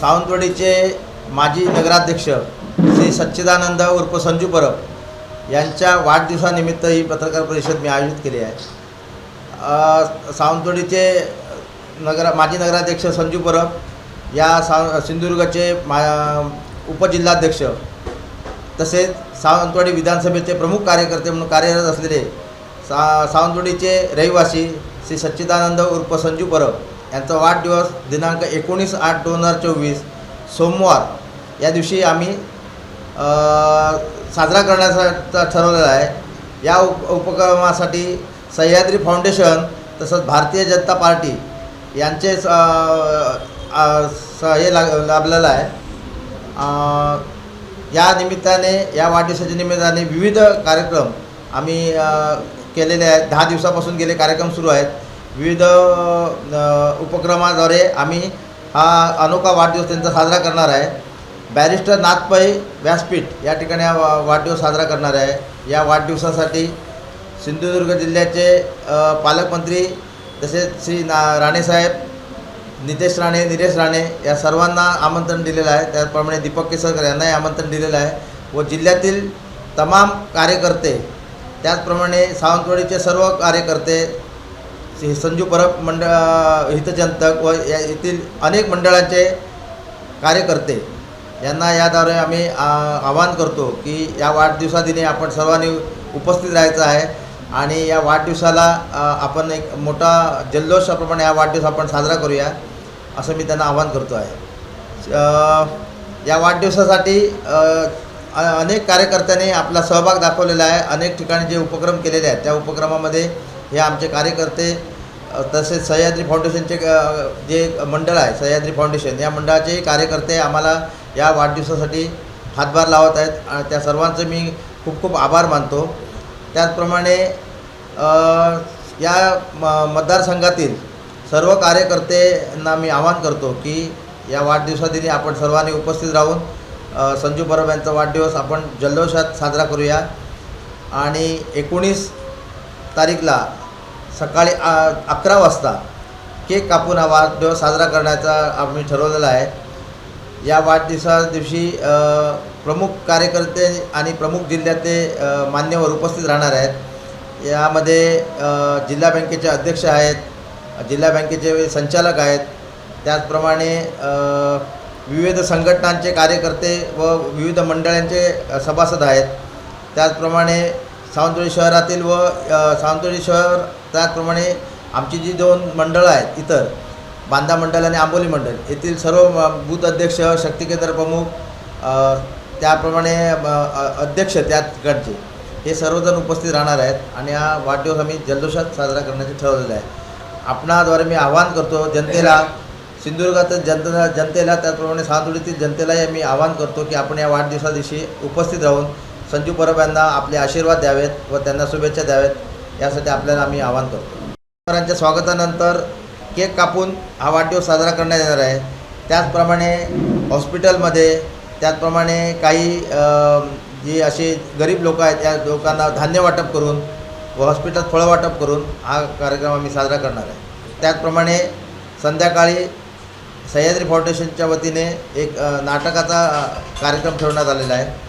सावंतवाडीचे माजी नगराध्यक्ष श्री सच्चिदानंद उर्फ संजू परब यांच्या वाढदिवसानिमित्त ही पत्रकार परिषद मी आयोजित केली आहे. सावंतवाडीचे नगर माजी नगराध्यक्ष संजू परब या सा सिंधुदुर्गचे मा उपजिल्हाध्यक्ष तसेच सावंतवाडी विधानसभेचे प्रमुख कार्यकर्ते म्हणून कार्यरत असलेले सा सावंतवाडीचे रहिवासी श्री सच्चिदानंद उर्फ संजू परब यांचा वाढदिवस दिनांक एकोणीस आठ दोन हजार चोवीस सोमवार या दिवशी आम्ही साजरा करण्याचा ठरवलेला आहे. या उप उपक्रमासाठी सह्याद्री फाउंडेशन तसंच भारतीय जनता पार्टी यांचे स- हे लाग लाभलेलं आहे. या निमित्ताने या वाढदिवसाच्या निमित्ताने विविध कार्यक्रम आम्ही केलेले आहेत. दहा दिवसापासून गेले कार्यक्रम सुरू आहेत. विविध उपक्रमाद्वारे आम्ही हा अनोखा वाढदिवस त्यांचा साजरा करणार आहे. बॅरिस्टर नाथपै व्यासपीठ या ठिकाणी हा वाढदिवस साजरा करणार आहे. या वाढदिवसासाठी सिंधुदुर्ग जिल्ह्याचे पालकमंत्री तसेच श्री ना राणेसाहेब नितेश राणे निलेश राणे या सर्वांना आमंत्रण दिलेलं आहे. त्याचप्रमाणे दीपक केसरकर यांनाही आमंत्रण दिलेलं आहे व जिल्ह्यातील तमाम कार्यकर्ते त्याचप्रमाणे सावंतवाडीचे सर्व कार्यकर्ते संजू परब मंडळ हितचिंतक व या येथील अनेक मंडळांचे कार्यकर्ते यांना याद्वारे आम्ही आवाहन करतो की या वाढदिवसादिनी आपण सर्वांनी उपस्थित राहायचं आहे आणि या वाढदिवसाला आपण एक मोठा जल्लोषाप्रमाणे हा वाढदिवस आपण साजरा करूया असं मी त्यांना आवाहन करतो आहे. या वाढदिवसासाठी अनेक कार्यकर्त्यांनी आपला सहभाग दाखवलेला आहे. अनेक ठिकाणी जे उपक्रम केलेले आहेत त्या उपक्रमामध्ये हे आमचे कार्यकर्ते तसेच सह्याद्री फाउंडेशनचे जे मंडळ आहे सह्याद्री फाउंडेशन या मंडळाचे कार्यकर्ते आम्हाला या वाढदिवसासाठी हातभार लावत आहेत. आणि त्या सर्वांचं मी खूप खूप आभार मानतो. त्याचप्रमाणे या म मतदारसंघातील सर्व कार्यकर्त्यांना मी आवाहन करतो की या वाढदिवसादिनी आपण सर्वांनी उपस्थित राहून संजू परब यांचा वाढदिवस आपण जल्लोषात साजरा करूया. आणि एकोणीस तारीखला सकाळी आ अकरा वाजता केक कापून हा वाढदिवस साजरा करण्याचा आम्ही ठरवलेला आहे. या वाढदिवसा दिवशी प्रमुख कार्यकर्ते आणि प्रमुख जिल्ह्यातले मान्यवर उपस्थित राहणार आहेत. यामध्ये जिल्हा बँकेचे अध्यक्ष आहेत जिल्हा बँकेचे संचालक आहेत. त्याचप्रमाणे विविध संघटनांचे कार्यकर्ते व विविध मंडळांचे सभासद आहेत. त्याचप्रमाणे सावंतवाडी शहरातील व सावंतवाडी शहर त्याचप्रमाणे आमची जी दोन मंडळं आहेत इतर बांधा मंडळ आणि आंबोली मंडळ येथील सर्व म- बूथ अध्यक्ष शक्ती केंद्र प्रमुख त्याप्रमाणे अध्यक्ष त्या ठिकाणचे हे सर्वजण उपस्थित राहणार आहेत आणि हा वाढदिवस आम्ही जल्लोषात साजरा करण्याचे ठरवलेलं आहे. आपणाद्वारे मी आवाहन करतो जनतेला सिंधुदुर्गातील जनता जनतेला त्याचप्रमाणे सावंतवाडीतील जनतेलाही मी आवाहन करतो की आपण या वाढदिवसा दिवशी उपस्थित राहून संजू परब यांना आपले आशीर्वाद द्यावेत व त्यांना शुभेच्छा द्यावेत. यासाठी आपल्याला आम्ही आवाहन करतो. यांच्या स्वागतानंतर केक कापून हा वाढदिवस साजरा करण्यात येणार आहे. त्याचप्रमाणे हॉस्पिटलमध्ये त्याचप्रमाणे काही जी अशी गरीब लोक आहेत त्या लोकांना धान्य वाटप करून व हॉस्पिटलात फळं वाटप करून हा कार्यक्रम आम्ही साजरा करणार आहे. त्याचप्रमाणे संध्याकाळी सह्याद्री फाउंडेशनच्या वतीने एक नाटकाचा कार्यक्रम ठेवण्यात आलेला आहे.